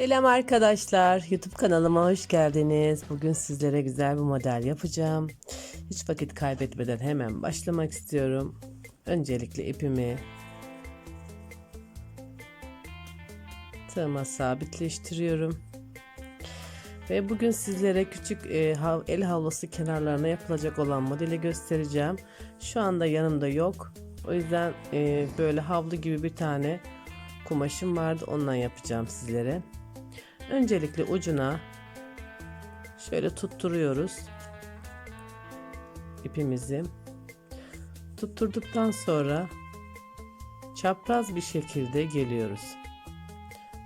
Selam arkadaşlar. YouTube kanalıma hoş geldiniz. Bugün sizlere güzel bir model yapacağım. Hiç vakit kaybetmeden hemen başlamak istiyorum. Öncelikle ipimi tığıma sabitleştiriyorum. Ve bugün sizlere küçük e, el havlusu kenarlarına yapılacak olan modeli göstereceğim. Şu anda yanımda yok. O yüzden e, böyle havlu gibi bir tane kumaşım vardı. Ondan yapacağım sizlere. Öncelikle ucuna şöyle tutturuyoruz ipimizi. Tutturduktan sonra çapraz bir şekilde geliyoruz.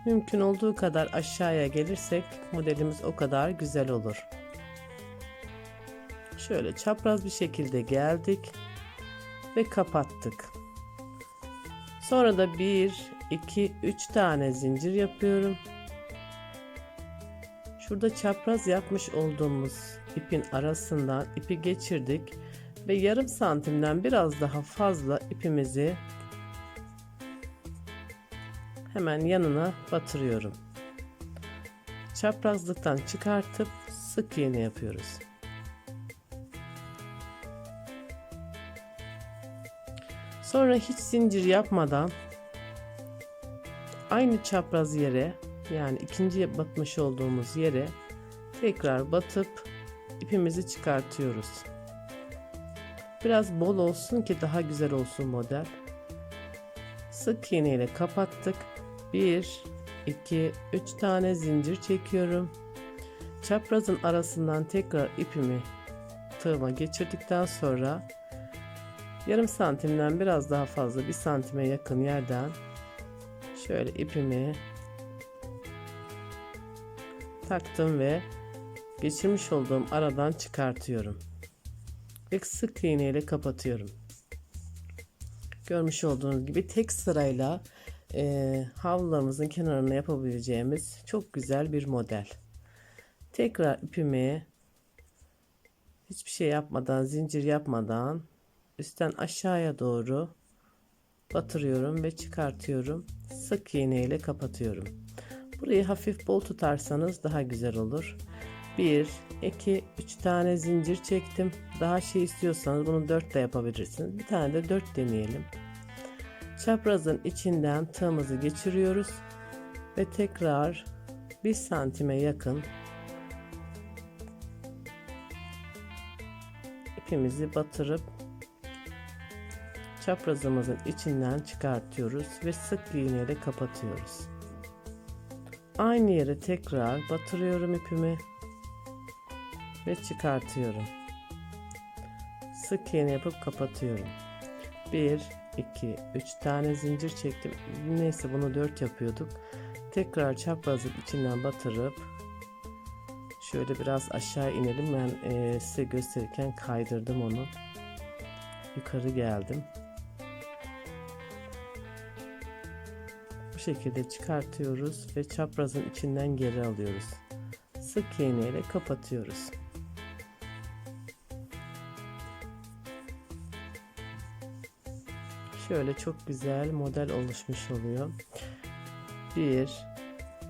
Mümkün olduğu kadar aşağıya gelirsek modelimiz o kadar güzel olur. Şöyle çapraz bir şekilde geldik ve kapattık. Sonra da 1 2 3 tane zincir yapıyorum. Şurada çapraz yapmış olduğumuz ipin arasından ipi geçirdik ve yarım santimden biraz daha fazla ipimizi hemen yanına batırıyorum. Çaprazlıktan çıkartıp sık iğne yapıyoruz. Sonra hiç zincir yapmadan aynı çapraz yere yani ikinci batmış olduğumuz yere tekrar batıp ipimizi çıkartıyoruz. Biraz bol olsun ki daha güzel olsun model. Sık iğne ile kapattık. 1 2 3 tane zincir çekiyorum. Çaprazın arasından tekrar ipimi tığıma geçirdikten sonra yarım santimden biraz daha fazla bir santime yakın yerden şöyle ipimi taktım ve geçirmiş olduğum aradan çıkartıyorum. Ve sık iğne ile kapatıyorum. Görmüş olduğunuz gibi tek sırayla e, havlularımızın kenarına yapabileceğimiz çok güzel bir model. Tekrar ipimi hiçbir şey yapmadan, zincir yapmadan üstten aşağıya doğru batırıyorum ve çıkartıyorum. Sık iğne ile kapatıyorum. Burayı hafif bol tutarsanız daha güzel olur. 1, 2, 3 tane zincir çektim. Daha şey istiyorsanız bunu 4 de yapabilirsiniz. Bir tane de 4 deneyelim. Çaprazın içinden tığımızı geçiriyoruz. Ve tekrar 1 santime yakın ipimizi batırıp çaprazımızın içinden çıkartıyoruz ve sık iğne ile kapatıyoruz. Aynı yere tekrar batırıyorum ipimi ve çıkartıyorum. Sık iğne yapıp kapatıyorum. 1 2 3 tane zincir çektim. Neyse bunu 4 yapıyorduk. Tekrar çaprazın içinden batırıp şöyle biraz aşağı inelim. Ben e, size gösterirken kaydırdım onu. Yukarı geldim. Şekilde çıkartıyoruz ve çaprazın içinden geri alıyoruz. Sık iğne ile kapatıyoruz. Şöyle çok güzel model oluşmuş oluyor. 1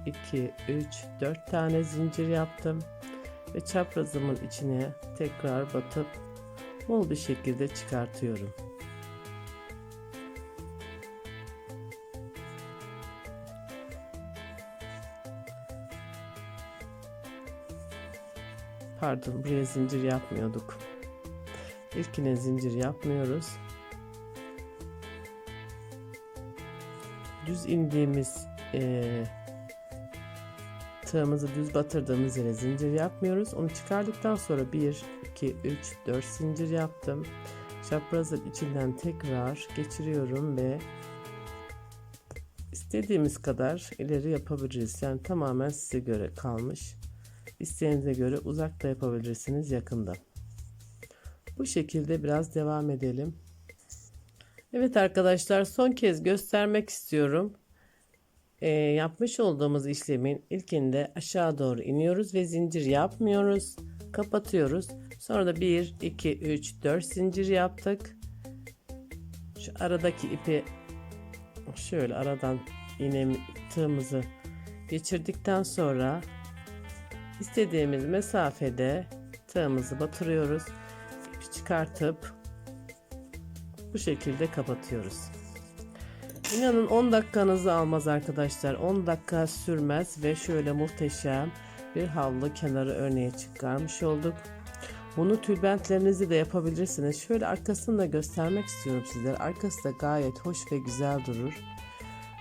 2 3 4 tane zincir yaptım ve çaprazımın içine tekrar batıp bol bir şekilde çıkartıyorum. Pardon buraya zincir yapmıyorduk. İlkine zincir yapmıyoruz. Düz indiğimiz eee tığımızı düz batırdığımız yere zincir yapmıyoruz. Onu çıkardıktan sonra 1, 2, 3, 4 zincir yaptım. Çaprazın içinden tekrar geçiriyorum ve istediğimiz kadar ileri yapabiliriz. Yani tamamen size göre kalmış. İsteğinize göre uzakta yapabilirsiniz yakında. Bu şekilde biraz devam edelim. Evet arkadaşlar son kez göstermek istiyorum. Ee, yapmış olduğumuz işlemin ilkinde aşağı doğru iniyoruz ve zincir yapmıyoruz. Kapatıyoruz. Sonra da 1, 2, 3, 4 zincir yaptık. Şu aradaki ipi şöyle aradan iğnemi tığımızı geçirdikten sonra istediğimiz mesafede tığımızı batırıyoruz. İpi çıkartıp bu şekilde kapatıyoruz. İnanın 10 dakikanızı almaz arkadaşlar. 10 dakika sürmez ve şöyle muhteşem bir havlu kenarı örneği çıkarmış olduk. Bunu tülbentlerinizi de yapabilirsiniz. Şöyle arkasını da göstermek istiyorum sizlere. Arkası da gayet hoş ve güzel durur.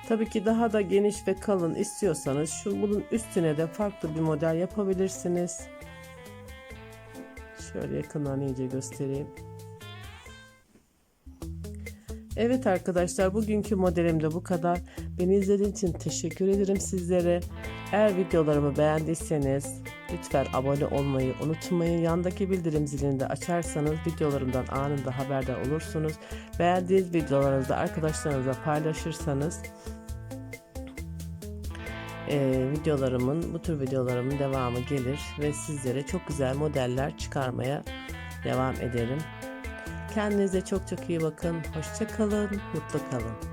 Tabii ki daha da geniş ve kalın istiyorsanız şu bunun üstüne de farklı bir model yapabilirsiniz. Şöyle yakından iyice göstereyim. Evet arkadaşlar bugünkü modelim de bu kadar. Beni izlediğiniz için teşekkür ederim sizlere. Eğer videolarımı beğendiyseniz lütfen abone olmayı unutmayın. Yandaki bildirim zilini de açarsanız videolarımdan anında haberdar olursunuz. Beğendiğiniz videolarınızı arkadaşlarınızla paylaşırsanız e, videolarımın bu tür videolarımın devamı gelir ve sizlere çok güzel modeller çıkarmaya devam ederim. Kendinize çok çok iyi bakın. Hoşça kalın, mutlu kalın.